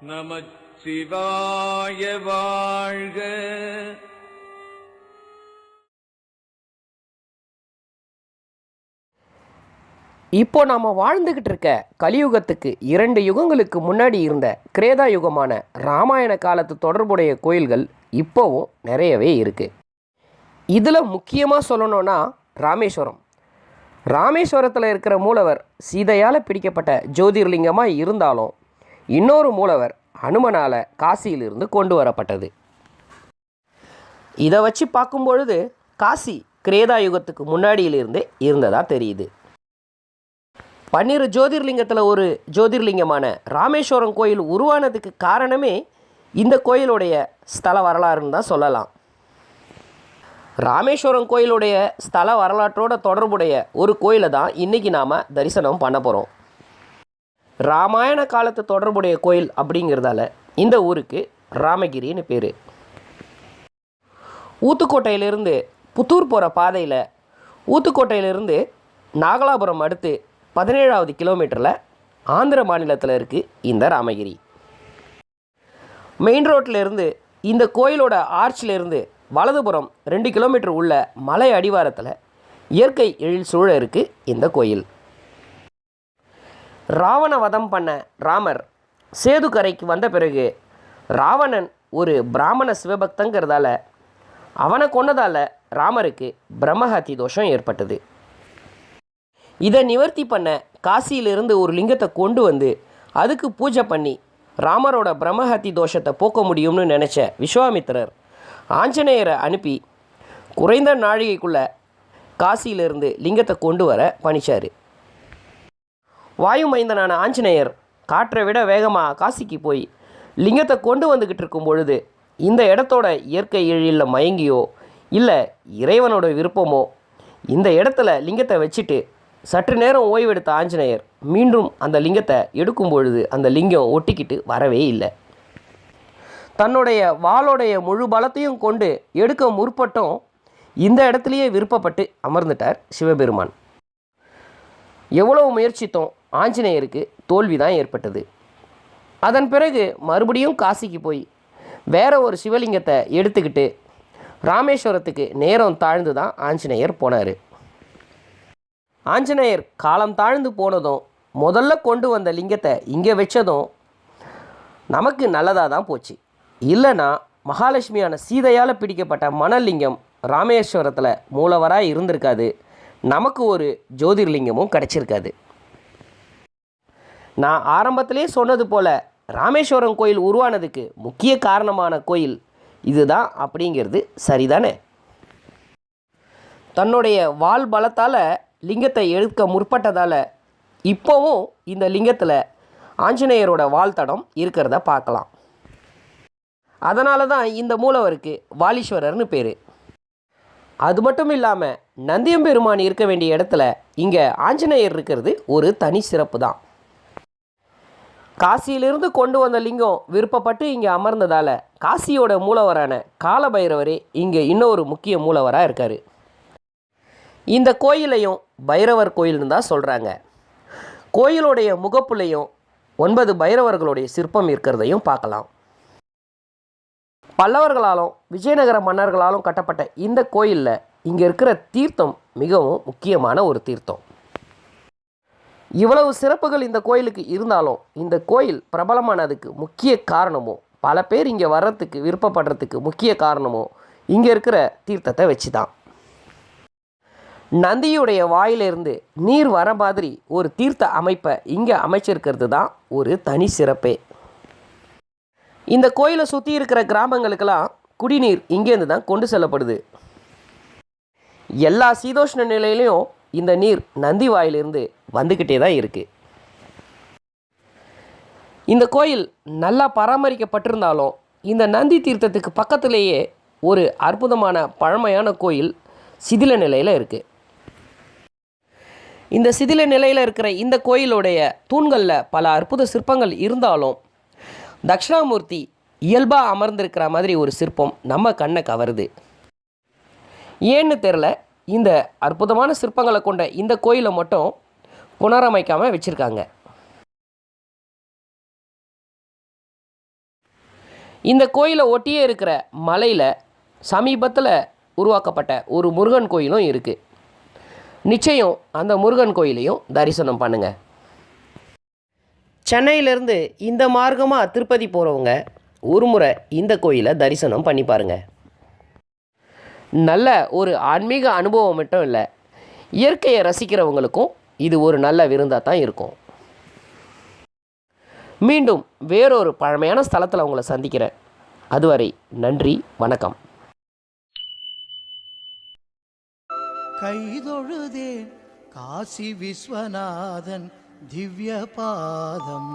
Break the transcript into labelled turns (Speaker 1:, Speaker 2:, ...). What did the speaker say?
Speaker 1: நமச்சிவாய வாழ்க.
Speaker 2: இப்போ நாம் வாழ்ந்துக்கிட்டு இருக்க கலியுகத்துக்கு இரண்டு யுகங்களுக்கு முன்னாடி இருந்த கிரேதா யுகமான ராமாயண காலத்து தொடர்புடைய கோயில்கள் இப்போவும் நிறையவே இருக்குது இதில் முக்கியமாக சொல்லணும்னா ராமேஸ்வரம். ராமேஸ்வரத்தில் இருக்கிற மூலவர் சீதையால் பிடிக்கப்பட்ட ஜோதிர்லிங்கமாக இருந்தாலும் இன்னொரு மூலவர் அனுமனால் காசியிலிருந்து கொண்டு வரப்பட்டது. இதை வச்சு பார்க்கும் பொழுது காசி கிரேதா யுகத்துக்கு முன்னாடியிலிருந்தே இருந்ததா தெரியுது. பன்னிரு ஜோதிர்லிங்கத்தில் ஒரு ஜோதிர்லிங்கமான ராமேஸ்வரம் கோயில் உருவானதுக்கு காரணமே இந்த கோயிலுடைய ஸ்தல வரலாறுன்னு தான் சொல்லலாம். ராமேஸ்வரம் கோயிலுடைய ஸ்தல வரலாற்றோட தொடர்புடைய ஒரு கோயிலை தான் இன்றைக்கி நாம் தரிசனம் பண்ண போகிறோம் ராமாயண காலத்து தொடர்புடைய கோயில் அப்படிங்கிறதால இந்த ஊருக்கு ராமகிரின்னு பேர். ஊத்துக்கோட்டையிலிருந்து புத்தூர் போகிற பாதையில் ஊத்துக்கோட்டையிலிருந்து நாகலாபுரம் அடுத்து பதினேழாவது கிலோமீட்டரில் ஆந்திர மாநிலத்தில் இருக்குது இந்த ராமகிரி. மெயின் ரோட்டிலேருந்து இந்த கோயிலோட ஆர்ச்சிலிருந்து வலதுபுறம் ரெண்டு கிலோமீட்டர் உள்ள மலை அடிவாரத்தில் இயற்கை எழில் சூழ இருக்குது இந்த கோயில். ராவண வதம் பண்ண ராமர் சேது கரைக்கு வந்த பிறகு ராவணன் ஒரு பிராமண சிவபக்தங்கிறதால அவனை கொன்னதால் ராமருக்கு பிரம்மஹத்தி தோஷம் ஏற்பட்டது. இதை நிவர்த்தி பண்ண காசியிலிருந்து ஒரு லிங்கத்தை கொண்டு வந்து அதுக்கு பூஜை பண்ணி ராமரோட பிரம்மஹத்தி தோஷத்தை போக்க முடியும்னு நினச்ச விஸ்வாமித்திரர் ஆஞ்சநேயரை அனுப்பி குறைந்த நாழிகைக்குள்ளே காசியிலிருந்து லிங்கத்தை கொண்டு வர பணிச்சார். வாயு மைந்தனான ஆஞ்சநேயர் காற்றை விட வேகமாக காசிக்கு போய் லிங்கத்தை கொண்டு வந்துக்கிட்டு இருக்கும் பொழுது இந்த இடத்தோட இயற்கை எழிலில் மயங்கியோ இல்லை இறைவனோட விருப்பமோ இந்த இடத்துல லிங்கத்தை வச்சுட்டு சற்று நேரம் ஓய்வெடுத்த ஆஞ்சநேயர் மீண்டும் அந்த லிங்கத்தை எடுக்கும் பொழுது அந்த லிங்கம் ஒட்டிக்கிட்டு வரவே இல்லை. தன்னுடைய வாளோடைய முழு பலத்தையும் கொண்டு எடுக்க முற்பட்டும். இந்த இடத்துலையே விருப்பப்பட்டு அமர்ந்துட்டார் சிவபெருமான். எவ்வளவு முயற்சித்தோம். ஆஞ்சநேயருக்கு தோல்வி தான் ஏற்பட்டது. அதன் பிறகு மறுபடியும் காசிக்கு போய் வேற ஒரு சிவலிங்கத்தை எடுத்துக்கிட்டு ராமேஸ்வரத்துக்கு நேரம் தாழ்ந்து தான் ஆஞ்சநேயர் போனார். ஆஞ்சநேயர் காலம் தாழ்ந்து போனதும் முதல்ல கொண்டு வந்த லிங்கத்தை இங்கே வச்சதும் நமக்கு நல்லதாக தான் போச்சு. இல்லைன்னா மகாலட்சுமியான சீதையால் பிடிக்கப்பட்ட மணலிங்கம் ராமேஸ்வரத்தில் மூலவராக இருந்திருக்காது. நமக்கு ஒரு ஜோதிர்லிங்கமும் கிடச்சிருக்காது. நான் ஆரம்பத்திலே சொன்னது போல் ராமேஸ்வரம் கோயில் உருவானதுக்கு முக்கிய காரணமான கோயில் இதுதான் அப்படிங்கிறது சரிதானே? தன்னுடைய வால் பலத்தால் லிங்கத்தை எடுக்க முற்பட்டதால் இப்போவும் இந்த லிங்கத்தில் ஆஞ்சநேயரோட வாழ்த்தடம் இருக்கிறத பார்க்கலாம். அதனால தான் இந்த மூலவருக்கு வாலீஸ்வரர்னு பேர். அது மட்டும் இல்லாமல் நந்தியம்பெருமான் இருக்க வேண்டிய இடத்துல இங்கே ஆஞ்சநேயர் இருக்கிறது ஒரு தனி சிறப்பு தான் காசியிலிருந்து கொண்டு வந்த லிங்கம் விருப்பப்பட்டு இங்கே அமர்ந்ததால் காசியோட மூலவரான காலபைரவரே இங்கே இன்னொரு முக்கிய மூலவராக இருக்கார். இந்த கோயிலையும் பைரவர் கோயில்னு தான் சொல்கிறாங்க கோயிலுடைய முகப்புலையும் ஒன்பது பைரவர்களுடைய சிற்பம் இருக்கிறதையும் பார்க்கலாம். பல்லவர்களாலும் விஜயநகர மன்னர்களாலும் கட்டப்பட்ட இந்த கோயிலில் இங்கே இருக்கிற தீர்த்தம் மிகவும் முக்கியமான ஒரு தீர்த்தம். இவ்வளவு சிறப்புகள் இந்த கோயிலுக்கு இருந்தாலும் இந்த கோயில் பிரபலமானதுக்கு முக்கிய காரணமும் பல பேர் இங்கே வர்றதுக்கு விருப்பப்படுறதுக்கு முக்கிய காரணமும் இங்கே இருக்கிற தீர்த்தத்தை வச்சு தான் நந்தியுடைய வாயிலிருந்து நீர் வர மாதிரி ஒரு தீர்த்த அமைப்பை இங்கே அமைச்சிருக்கிறது தான் ஒரு தனி சிறப்பே. இந்த கோயிலை சுற்றி இருக்கிற கிராமங்களுக்கெல்லாம் குடிநீர் இங்கேருந்து தான் கொண்டு செல்லப்படுது. எல்லா சீதோஷ்ண நிலையிலையும் இந்த நீர் நந்தி வாயிலிருந்து வந்துக்கிட்டே தான் இருக்குது இந்த கோயில் நல்லா பராமரிக்கப்பட்டிருந்தாலும் இந்த நந்தி தீர்த்தத்துக்கு பக்கத்திலேயே ஒரு அற்புதமான பழமையான கோயில் சிதில நிலையில் இருக்குது இந்த சிதில நிலையில் இருக்கிற இந்த கோயிலுடைய தூண்களில் பல அற்புத சிற்பங்கள் இருந்தாலும் தக்ஷணாமூர்த்தி இயல்பாக அமர்ந்திருக்கிற மாதிரி ஒரு சிற்பம் நம்ம கண்ணை கவருது. ஏன்னு தெரில இந்த அற்புதமான சிற்பங்களை கொண்ட இந்த கோயிலை மட்டும் புனரமைக்காமல் வச்சுருக்காங்க. இந்த கோயிலை ஒட்டியே இருக்கிற மலையில் சமீபத்தில் உருவாக்கப்பட்ட ஒரு முருகன் கோயிலும் இருக்குது நிச்சயம் அந்த முருகன் கோயிலையும் தரிசனம் பண்ணுங்கள் சென்னையிலேருந்து இந்த மார்க்கமாக திருப்பதி போகிறவங்க ஒரு முறை இந்த கோயிலை தரிசனம் பண்ணி பாருங்கள் நல்ல ஒரு ஆன்மீக அனுபவம் மட்டும் இல்லை இயற்கையை ரசிக்கிறவங்களுக்கும் இது ஒரு நல்ல விருந்தாக தான் இருக்கும். மீண்டும் வேறொரு பழமையான ஸ்தலத்தில் உங்களை சந்திக்கிறேன். அதுவரை நன்றி வணக்கம்.
Speaker 3: கைதொழுதேன் காசி விஸ்வநாதன் திவ்ய பாதம்.